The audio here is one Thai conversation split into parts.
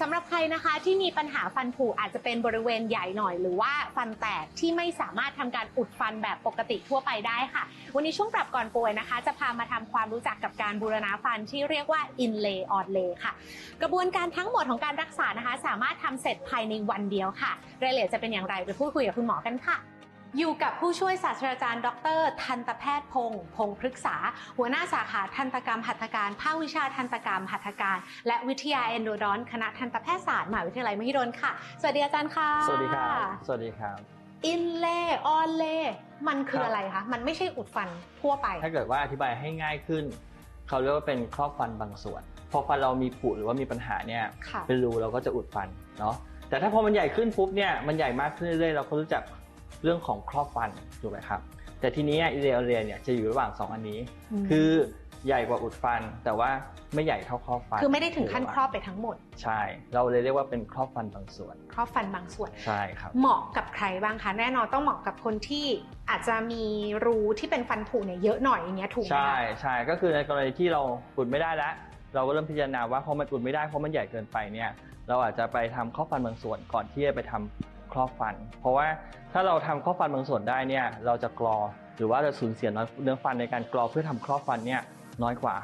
สำหรับใครนะคะที่มีปัญหาฟันผุอาจจะเป็นบริเวณใหญ่หน่อย หรือว่าฟันแตกที่ไม่สามารถทำการอุดฟันแบบปกติทั่วไปได้ค่ะ วันนี้ช่วงปรับก่อนป่วยนะคะ จะพามาทำความรู้จักกับการบูรณาฟันที่เรียกว่า inlay on lay ค่ะ กระบวนการทั้งหมดของการรักษานะคะ สามารถทำเสร็จภายในวันเดียวค่ะรายละเอียดจะเป็นอย่างไรไปพูดคุยกับคุณหมอกันค่ะ อยู่กับผู้ช่วยศาสตราจารย์ ดร ทันตแพทย์พงศ์พงศ์พฤกษา หัวหน้าสาขาทันตกรรมหัตถการภาควิชาทันตกรรมหัตถการ และวิทยาเอนโดดอน คณะทันตแพทยศาสตร์มหาวิทยาลัยมหิดลค่ะ สวัสดีอาจารย์ค่ะ สวัสดีครับ สวัสดีครับ อินเล่ออนเล่มันคือครับอะไรคะ มันไม่ใช่อุดฟันทั่วไป ถ้าเกิดว่าอธิบายให้ง่ายขึ้น เขาเรียกว่าเป็นครอบฟันบางส่วน พอฟันเรามีผุหรือว่ามีปัญหาเนี่ยค่ะเป็นรูเราก็จะอุดฟันเนาะ แต่ถ้าพอมันใหญ่ขึ้นปุ๊บเนี่ย มันใหญ่มากขึ้นเรื่อยๆ เราก็รู้จัก เรื่องของครอบฟันถูกไหมครับ แต่ทีนี้อิเลียเรียเนี่ยจะอยู่ระหว่างสองอันนี้มคือใหญ่กว่าอุดฟัน แต่ว่าไม่ใหญ่เท่าครอบฟัน คือไม่ได้ถึงขั้นครอบไปทั้งหมด ใช่ เราเลยเรียกว่าเป็นครอบฟันบางส่วน ครอบฟันบางส่วน ใช่ครับ เหมาะกับใครบ้างคะ แน่นอนต้องเหมาะกับคนที่อาจจะมีรูที่เป็นฟันผุเนี่ยเยอะหน่อยอย่างเงี้ยถูกไหมใช่คะใช่ก็คือในกรณีที่เราอุดไม่ได้แล้ว เราก็เริ่มพิจารณาว่าพอมันอุดไม่ได้เพราะมันใหญ่เกินไปเนี่ย เราอาจจะไปทำข้อฟันบางส่วนก่อนที่จะไปทำ ครอบฟัน เพราะว่าถ้าเราทำข้อฟันบางส่วนได้เนี่ยเราจะกรอหรือว่าจะสูญเสียเนื้อฟันในการกรอเพื่อทำครอบฟันเนี่ยน้อยกว่า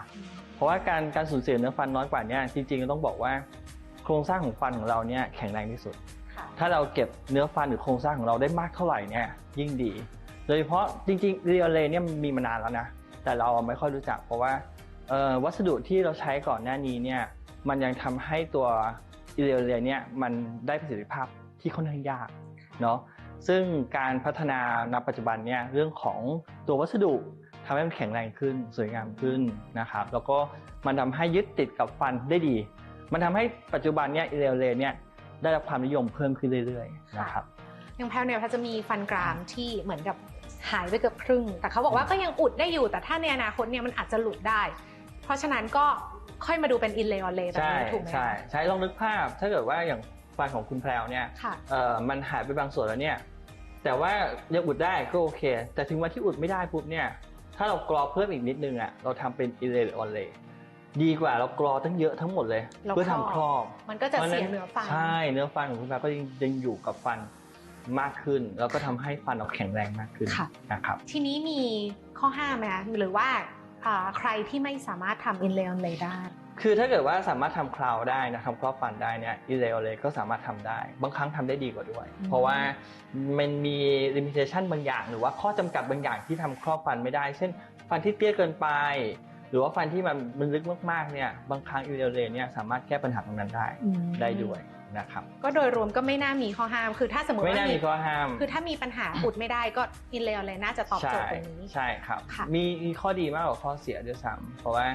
เพราะว่าการการสูญเสียเนื้อฟันน้อยกว่าเนี่ยจริงๆต้องบอกว่า โครงสร้างของฟันของเราเนี่ยแข็งแรงที่สุดค่ะถ้าเราเก็บเนื้อฟันหรือโครงสร้างของเราได้มากเท่าไหร่เนี่ยยิ่งดี โดยเฉพาะจริงๆเรียลเลเนี่ยมันมีมานานแล้วนะแต่เราไม่ค่อยรู้จัก เพราะว่าเอ่อวัสดุที่เราใช้ก่อนหน้านี้เนี่ยมันยังทำให้ตัวเรียลเลเนี่ยมันได้ประสิทธิภาพ ที่ค่อนข้างยากเนาะซึ่งการพัฒนาณปัจจุบันเนี่ยเรื่องของตัววัสดุทำให้มันแข็งแรงขึ้นสวยงามขึ้นนะครับ แล้วก็มันทำให้ยึดติดกับฟันได้ดี มันทำให้ปัจจุบันเนี่ยเรียลเลเนี่ยได้รับความนิยมเพิ่มขึ้นเรื่อยๆนะครับอย่างแพลวเนี่ยแพลวจะมีฟันกรามที่เหมือนกับหายไปเกือบครึ่ง แต่เขาบอกว่าก็ยังอุดได้อยู่ แต่ถ้าในอนาคตเนี่ยมันอาจจะหลุดได้ เพราะฉะนั้นก็ค่อยมาดูเป็นอินเลย์ออนเลย์แบบใช่นี้ถูกไหมใช่ใช้ลองนึกภาพถ้าเกิดว่าอย่าง ฟันของคุณแพรวเนี่ยค่ะ เอ่อมันหายไปบางส่วนแล้วเนี่ย แต่ว่ายังอุดได้ก็โอเค แต่ถึงวันที่อุดไม่ได้ปุ๊บเนี่ย ถ้าเรากรอเพิ่มอีกนิดนึงอะเราทำเป็นอิเลหรือออนเลดีกว่าเรากรอตั้งเยอะทั้งหมดเลยเราเพื่อทำครอบมันก็จะเสียเนื้อฟัน ใช่เนื้อฟันของคุณแพรวก็ยังยังอยู่กับฟันมากขึ้น แล้วก็ทำให้ฟันเราแข็งแรงมากขึ้นค่ะ นะครับ ทีนี้มีข้อห้ามไหมคะหรือว่าอ่าใครที่ไม่สามารถทำอินเลย์ออนเลย์ได้ คือถ้าเกิดว่าสามารถทำคราวได้นะทำครอบฟันได้เนี่ยอิเลโอเลก็สามารถทำได้ บางครั้งทำได้ดีกว่าด้วยอืมเพราะว่ามันมีลิมิเ t ชันบางอย่าง หรือว่าข้อจำกัดบางอย่างที่ทำครอบฟันไม่ได้ เช่น ฟันที่เตี้ยเกินไป หรือว่าฟันที่มันมันลึกมากๆเนี่ยบางครั้งอิเลโอเลเนี่ยสามารถแก้ปัญหาตรงนั้นได้อืมได้ด้วยนะครับก็โดยรวมก็ไม่น่ามีข้อห้าม คือถ้าสมมติไม่ว่าน่ามีข้อห้าม คือถ้ามีปัญหาอุดไม่ได้ก็อินเลย์ออนเลย์น่าจะตอบโจใช่ทย์ตรงนี้ใช่ครับ ค่ะ มีมีข้อดีมากกว่าข้อเสียด้วยซ้ำเพราะว่า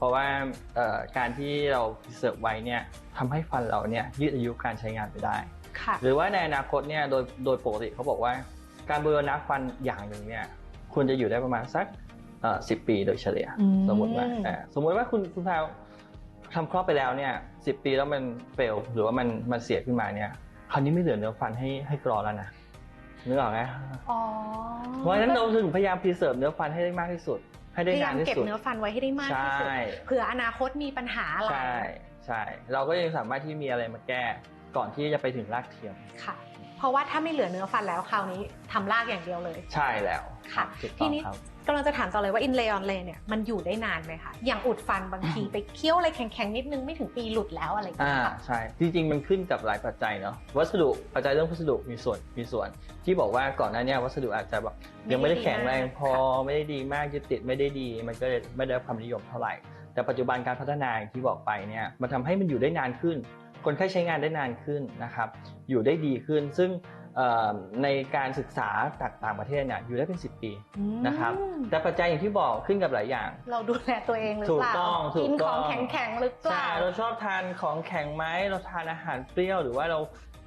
เพราะว่าเอ่อการที่เราเสิร์ฟไว้เนี่ยทำให้ฟันเราเนี่ยยืดอายุการใช้งานไปได้ค่ะหรือว่าในอนาคตเนี่ยโดยโดยปกติเขาบอกว่า การบูรณะฟันอย่างหนึ่งเนี่ยควรจะอยู่ได้ประมาณสักสิบปีโดยเฉลี่ยอืมสมมติว่าเอ่อสมมติว่าคุณคุณพาวทำครอบไปแล้วเนี่ยสิปีแล้วมันเฟลหรือว่ามันมันเสียขึ้นมาเนี่ยคราวนี้ไม่เหลือเนื้อฟันให้ให้กรอแล้วนะนึกออกไหมอ๋อเพราะฉะนั้นเราถึงพยายามพรีเซิร์ฟเนื้อฟันให้ได้มากที่สุด ให้พได้ยายานามนที่เก็บสุด เนื้อฟันไว้ให้ได้มากที่สุดใช่ เผื่ออนาคตมีปัญหาอะไรใช่ใช่ เราก็ยังสามารถที่มีอะไรมาแก้ก่อนที่จะไปถึงรากเทียม ค่ะ เพราะว่าถ้าไม่เหลือเนื้อฟันแล้วคราวนี้ทำรากอย่างเดียวเลย ใช่แล้วค่ะ ถูกทีต้องนี้ครับ กำลังจะถามต่อเลยว่าอินเลย์ออนเลย์เนี่ยมันอยู่ได้นานไหมคะอย่างอุดฟันบางที ไปเคี้ยวอะไรแข็งๆนิดนึงไม่ถึงปีหลุดแล้วอะไรอย่างอ่าเงี้ยค่ะ ใช่จริงๆมันขึ้นกับหลายปัจจัยเนาะวัสดุปัจจัยเรื่องวัสดุมีส่วนมีส่วน ที่บอกว่าก่อนหน้าเนี้วัสดุอาจจะแบบยังไม่ได้แข็งแรงพอไม่ได้ดีมากยึดติดไม่ได้ดี มันก็เลยไม่ได้รับความนิยมเท่าไหร่ แต่ปัจจุบันการพัฒนาอย่างที่บอกไปเนี่ยมันทำให้มันอยู่ได้นานขึ้น คนไข้ใช้งานได้นานขึ้นนะครับ อยู่ได้ดีขึ้น ซึ่งเอ่อในการศึกษาจากต่างประเทศเนี่ยอยู่ได้เป็น 10 ปีนะครับอืมแต่ปัจจัยอย่างที่บอกขึ้นกับหลายอย่าง เราดูแลตัวเองหรือเปล่าถูกต้องถูกกินขต้อองงแข็งๆหรือเปใช่ล่าเราชอบทานของแข็งไหมเราทานอาหารเปรี้ยวหรือว่าเรา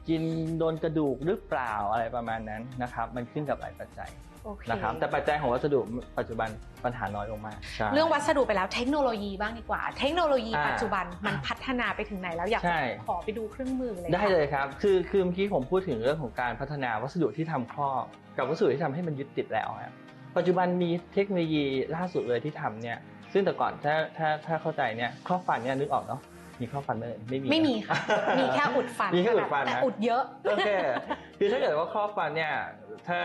กินโดนกระดูกหรือเปล่าอะไรประมาณนั้นนะครับ มันขึ้นกับหลายปัจจัย โอเค นะครับ แต่ปัจจัยของวัสดุปัจจุบันปัญหาน้อยลงมากใช่ เรื่องวัสดุไปแล้วเทคโนโลยีบ้างดีกว่า เทคโนโลยีอ่าปัจจุบันมันพัฒนาไปถึงไหนแล้วอยากใช่จะขอไปดูเครื่องมือเลยได้ค่ะเลยครับ คือคือเมื่อกี้ผมพูดถึงเรื่องของการพัฒนาวัสดุที่ทำครอบกับวัสดุที่ทำให้มันยึดติดแล้วครับปัจจุบันมีเทคโนโลยีล่าสุดเลยที่ทำเนี่ย ซึ่งแต่ก่อนถ้าถ้าถ้าเข้าใจเนี่ยครอบฟันเนี่ยนึกออกเนาะ มีครอบฟันไหมไม่มีไม่มีค่ะ มีแค่อุดฟันมีแค่อุดฟันนะแต่อุดเยอะโอเคคือถ้าเกิดว่าครอบฟันเนี่ยถ้า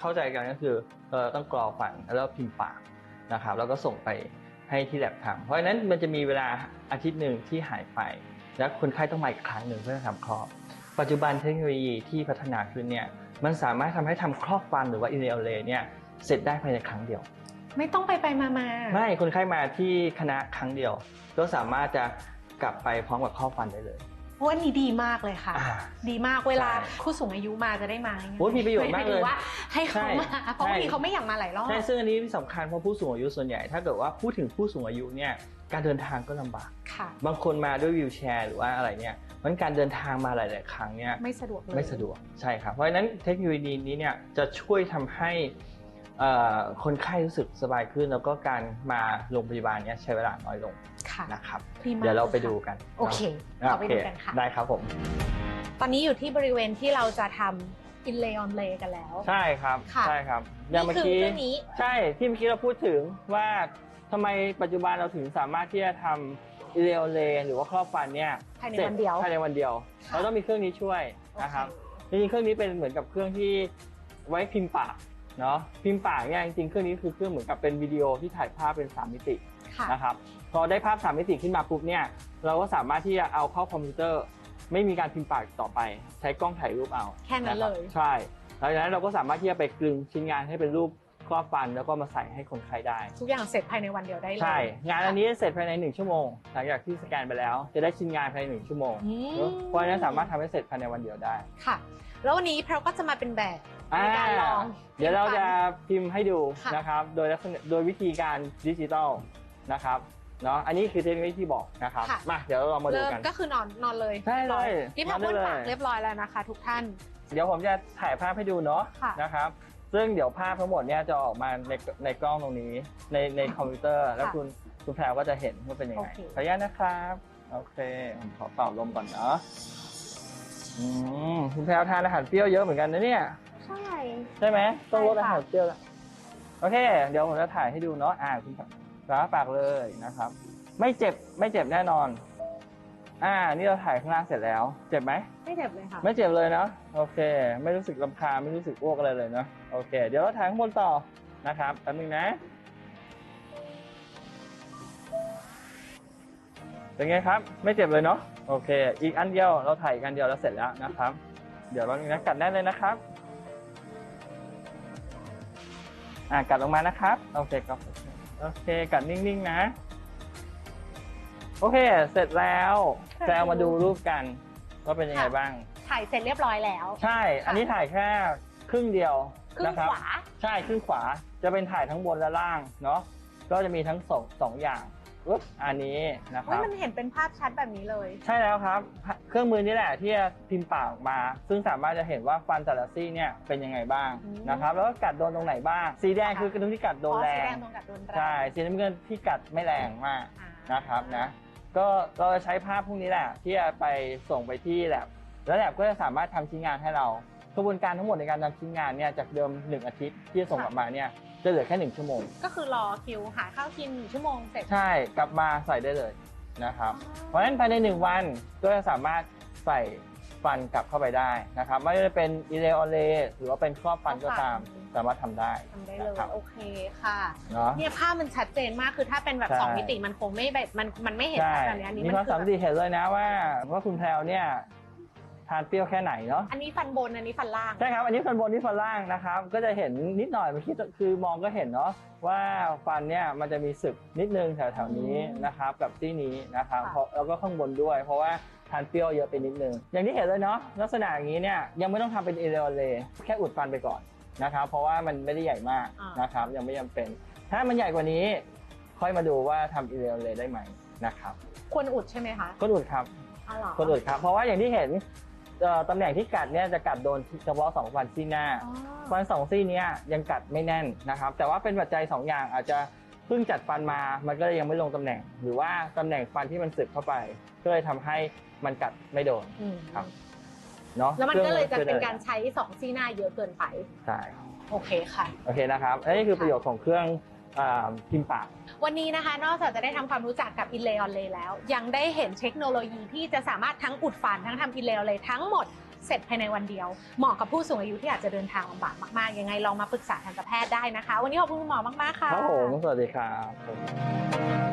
เข้าใจกันก็คือเออต้องกรอฟันแล้วพิมพ์ปากนะครับแล้วก็ส่งไปให้ที่แลบทำเพราะฉะนั้นมันจะมีเวลาอาทิตย์หนึ่งที่หายไป แล้วคนไข้ต้องมาอีกครั้งหนึ่งเพื่อทำครอบ ปัจจุบันเทคโนโลยีที่พัฒนาขึ้นเนี่ยมันสามารถทำให้ทำครอบฟันหรือว่าอินเดลเลเนี่ยเสร็จได้ภายในครั้งเดียว ไม่ต้องไปไปมามาไม่คนไข้มาที่คณะครั้งเดียว ก็สามารถจะ กลับไปพร้อมกับครอบฟันได้เลยโอ้อันนี้ดีมากเลยค่ะ อ่าดีมากเวลาใช่ผู้สูงอายุมาจะได้มาง่ายๆโอ้ยมีประโยชน์มากเลยหถึงว่าให้เขามาใช่ เพราะบางทีใช่เขาไม่อยากมาหลายรอบ ใช่ซึ่งอันนี้สำคัญเพราะผู้สูงอายุส่วนใหญ่ ถ้าเกิดว่าพูดถึงผู้สูงอายุเนี่ยการเดินทางก็ลำบาก ค่ะ บางคนมาด้วยวีลแชร์หรือว่าอะไรเนี่ยมันการเดินทางมาหลาย ๆ ครั้งเนี่ย ไม่สะดวกเลย ไม่สะดวกใช่ครับ เพราะฉะนั้นเทคโนโลยีนี้เนี่ยจะช่วยทำให้เอ่อ คนไข้รู้สึกสบายขึ้นแล้วก็การมาโรงพยาบาลเนี่ยใช้เวลาน้อยลงค่ะนะครับดีมากเดี๋ยวเราไปลดูค่ะกันโอเคนะเราไปดูโอคกันค่ะ ได้ครับผม ตอนนี้อยู่ที่บริเวณที่เราจะทำอินเลย์ออนเลย์กันแล้ว ใช่ครับค่ะใช่ครับอย่างนี่เมื่อคือกี้เครื่องนี้ใช่ที่เมื่อกี้เราพูดถึงว่าทำไมปัจจุบันเราถึงสามารถที่จะทำอิเลโอเลหรือว่าครอบฟันเนี่ยภายในสร็จวันเดียวภายในวันเดียวค่ะเราต้องมีเครื่องนี้ช่วยนะครับจริงๆเครื่องนี้เป็นเหมือนกับเครื่องที่ไว้พิมพ์ปาก เนาะพิมพ์ปากเนี่ยจริงๆเครื่องนี้คือเครื่องเหมือนกับเป็นวิดีโอที่ถ่ายภาพเป็น 3 มิติค่ะ นะครับพอได้ภาพ 3 มิติขึ้นมาปุ๊บเนี่ยเราก็สามารถที่จะเอาเข้าคอมพิวเตอร์ ไม่มีการพิมพ์ปากต่อไป ใช้กล้องถ่ายรูปเอาแค่นั้นเลยะรับใช่หลังจากนั้นเราก็สามารถที่จะไปกลึงชิ้นงานให้เป็นรูปครอบฟันแล้วก็มาใส่ให้คนไข้ได้ ทุกอย่างเสร็จภายในวันเดียวได้เลยใช่ งานอันนี้เสร็จภายใน 1 ชั่วโมง หลังจากที่สแกนไปแล้ว จะได้ชิ้นงานภายใน 1 ชั่วโมง อืมเพราะฉะนั้นสามารถทำให้เสร็จภายในวันเดียวได้ ค่ะ แล้ววันนี้เราก็จะมาเป็นแบบ ในการลองเดี๋ยวเราจะพิมพ์ให้ดูค่ะนะครับ โดยลักษณะโดยวิธีการดิจิตอลนะครับเนาะอันนี้คือเทคโนโลยีที่บอกนะครับค่ะมาเดี๋ยวเรามาดูเริ่มกันก็คือนอนนอนเลยใช่เลยนี่นอพันบได้บ้วนเลยปากเรียบร้อยแล้วนะคะ ทุกท่าน เดี๋ยวผมจะถ่ายภาพให้ดูเนาะค่ะนะครับ ซึ่งเดี๋ยวภาพทั้งหมดเนี่ยจะออกมาในในกล้องตรงนี้ในในคอมพิวเตอร์แล้วคุณคุณแพรวก็จะเห็นว่าเป็นยังไงโอเคขออนุญาตนะครับโอเคผมขอเป่าลมก่อนเนาะอืมคุณแพรวทานอาหารเปรี้ยวเยอะเหมือนกันนะเนี่ย ใช่ใช่ไหมต้องลดใช่อาค่ะหารเปรี้ยวแล้วโอเค เดี๋ยวผมจะถ่ายให้ดูเนาะอ่าคุณร้าปากเลยนะครับ ไม่เจ็บไม่เจ็บแน่นอน อ่า นี่เราถ่ายข้างล่างเสร็จแล้ว เจ็บไหม ไม่เจ็บเลยค่ะ ไม่เจ็บเลยเนาะโอเค ไม่รู้สึกลำคาญไม่รู้สึกอ้วกอะไรเลยเนาะโอเค เดี๋ยวเราถ่ายข้างบนต่อนะครับแป๊บนึงนะเป็นไงครับ ไม่เจ็บเลยเนาะโอเค อีกอันเดียวเราถ่ายอีกอันเดียวแล้วเสร็จแล้วนะครับ เดี๋ยวแป๊บนึงนะกัดแน่นเลยนะครับ อ่ากัดลงมานะครับ โอเคครับโอเค กัดนิ่งๆนะ โอเค เสร็จแล้วจะเอามาดูรูปกันว่าเป็นยังไงค่ะบ้าง ถ่ายเสร็จเรียบร้อยแล้ว ใช่ อันนี้ถ่ายแค่ครึ่งเดียวครึ่งนะครับขวา ใช่ครึ่งขวาจะเป็นถ่ายทั้งบนและล่างเนาะก็จะมีทั้งสองสองอย่าง อุ๊บอันนี้นะคเฮ้ยรับ มันเห็นเป็นภาพชัดแบบนี้เลย ใช่แล้วครับ เครื่องมือนี้แหละที่จะพิมพ์ปากออกมา ซึ่งสามารถจะเห็นว่าฟันแต่ละซี่เนี่ยเป็นยังไงบ้างอืม นะครับ แล้วก็กัดโดนตรงไหนบ้าง สีแดงค่ะคือกระดุมที่กัดโดนอ๋อแรสีงแดงตรงกับโดนแรงใช่สีน้ำเงินที่กัดไม่แรงมากอ่า นะครับนะ ก็เราจะใช้ภาพพวกนี้แหละที่จะไปส่งไปที่แลบแล้วแลบก็จะสามารถทำชิ้นงานให้เรา กระบวนการทั้งหมดในการทำชิ้นงานเนี่ยจากเดิม 1 อาทิตย์ที่จะส่งกลับมาเนี่ยจะเหลือแค่ 1 ชั่วโมง ก็คือรอคิวหาข้าวกินหนึ่งชั่วโมงเสร็จใช่กลับมาใส่ได้เลยนะครับเพราะฉะนั้นภายใน 1 วันก็จะสามารถใส่ฟันกลับเข้าไปได้นะครับไม่ว่าจะเป็นอิเลออเลหรือว่าเป็นครอบฟันก็ตามสามารถทำได้ทำได้เลยนะครับโอเคค่ะเนาะเนี่ยภาพมันชัดเจนมากคือถ้าเป็นแบบใช่สองมิติมันคงไม่แบบมันมันไม่เห็นใช่ชัดแบบนี้อันนี้มีมันความคือสามารถเห็นเลยนะว่าว่าคุณแพลวเนี่ย ทานเปรี้ยวแค่ไหนเนาะอันนี้ฟันบนอันนี้ฟันล่าง ใช่ครับ อันนี้ฟันบนนี่ฟันล่างนะครับ ก็จะเห็นนิดหน่อยเมื่อกี้คือมองก็เห็นเนาะว่าฟันเนี่ยมันจะมีสึกนิดนึงแถวๆนี้อืมนะครับกับที่นี้นะครับค่ะเพราะแล้วก็ข้างบนด้วย เพราะว่าทานเปรี้ยวเยอะไปนิดนึง อย่างที่เห็นเลยเนาะลักษณะอย่างนี้เนี่ยยังไม่ต้องทำเป็นเอเลโอเลแค่อุดฟันไปก่อนนะครับ เพราะว่ามันไม่ได้ใหญ่มากอ่านนะครับ ยังไม่จำเป็น ถ้ามันใหญ่กว่านี้ ค่อยมาดูว่าทำเอเลโอเลได้ไหมนะครับควรอุดใช่ไหมคะก็อุดครับอ๋อเหรอคนอื่นครับ เพราะว่าอย่างที่เห็น เอ่อตำแหน่งที่กัดเนี่ยจะกัดโดนเฉพาะสองฟันซี่หน้า อ๋อฟันสองซี่เนี้ยยังกัดไม่แน่นนะครับ แต่ว่าเป็นปัจจัยสองอย่างอาจจะเพิ่งจัดฟันมา มันก็เลยยังไม่ลงตำแหน่ง หรือว่าตำแหน่งฟันที่มันสึกเข้าไป ก็เลยทำให้มันกัดไม่โดนอืมครับเนาะแล้วมันก็เลยจะเป็นคองการใช้สองซี่หน้าเยอะเกินไป ใช่โอเคค่ะ โอเคนะครับอันนี้คือประโยชน์ของเครื่องอ่า พิมพ์ปาก วันนี้นะคะ นอกจากจะได้ทำความรู้จักกับอินเลออนเลแล้ว ยังได้เห็นเทคโนโลยีที่จะสามารถทั้งอุดฟันทั้งทำอินเลออนเลทั้งหมดเสร็จภายในวันเดียว เหมาะกับผู้สูงอายุที่อาจจะเดินทางลำบากมากๆ ยังไงลองมาปรึกษาทันตแพทย์ได้นะคะ วันนี้ขอบคุณคุณหมอมากๆค่ะครับผมสวัสดีครับ